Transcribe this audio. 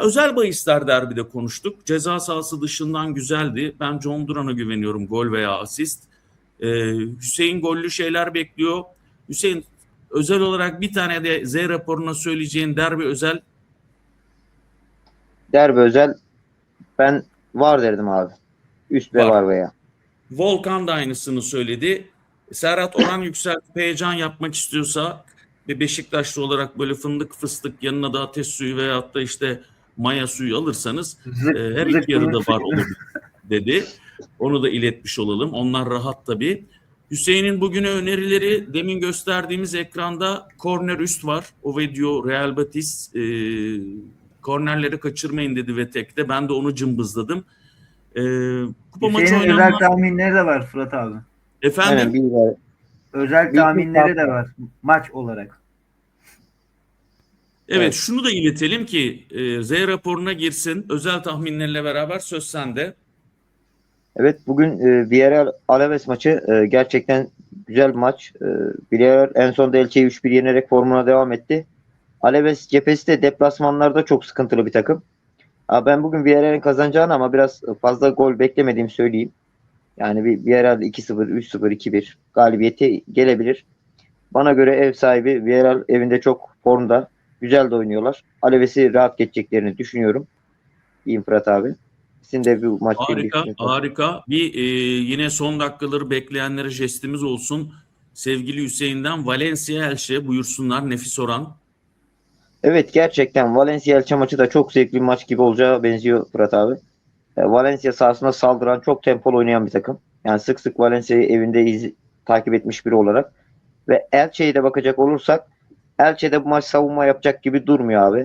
Özel bahisler derbide konuştuk. Ceza sahası dışından güzeldi. Ben John Duran'a güveniyorum gol veya asist. Ee, Hüseyin gollü şeyler bekliyor. Hüseyin özel olarak bir tane de Z raporuna söyleyeceğin derbi özel Derbi özel ben var derdim abi. Üst ve Var. var veya. Volkan da aynısını söyledi. Serhat oran yükseltip heyecan yapmak istiyorsa ve Beşiktaşlı olarak böyle fındık fıstık yanına da ateş suyu veyahut da işte maya suyu alırsanız e, her iki yarıda var olur dedi. Onu da iletmiş olalım. Onlar rahat tabii. Hüseyin'in bugüne önerileri demin gösterdiğimiz ekranda korner üst var. O video Real Betis e, kornerleri kaçırmayın dedi ve tekte. Ben de onu cımbızladım. E, kupa maçı Hüseyin'in özel oynanmaz. tahminleri de var Fırat abi. Efendim? Aynen bir var. Özel Bir- tahminleri de var maç olarak. Evet, Evet. şunu da iletelim ki e, Z raporuna girsin. Özel tahminlerle beraber söz sende. Evet bugün e, Villarreal Alaves maçı e, gerçekten güzel maç. E, Villarreal en son da Elche'yi 3-1 yenerek formuna devam etti. Alaves cephesi de deplasmanlarda çok sıkıntılı bir takım. Aa, ben bugün Villarreal'in kazanacağını ama biraz fazla gol beklemediğimi söyleyeyim. Yani bir Villarreal 2-0, 3-0, 2-1 galibiyeti gelebilir. Bana göre ev sahibi Villarreal evinde çok formda. Güzel de oynuyorlar. Aleves'i rahat geçeceklerini düşünüyorum. İyiyim Fırat abi. Sizin de bu maç Harika, harika. Bir e, yine son dakikaları bekleyenlere jestimiz olsun. Sevgili Hüseyin'den Valencia Elche buyursunlar nefis oran. Evet gerçekten Valencia Elche maçı da çok zevkli bir maç gibi olacağı benziyor Fırat abi. E, Valencia sahasında saldıran çok tempolu oynayan bir takım. Yani sık sık Valencia'yı evinde iz, takip etmiş biri olarak. Ve Elche'ye de bakacak olursak Elche de bu maç savunma yapacak gibi durmuyor abi.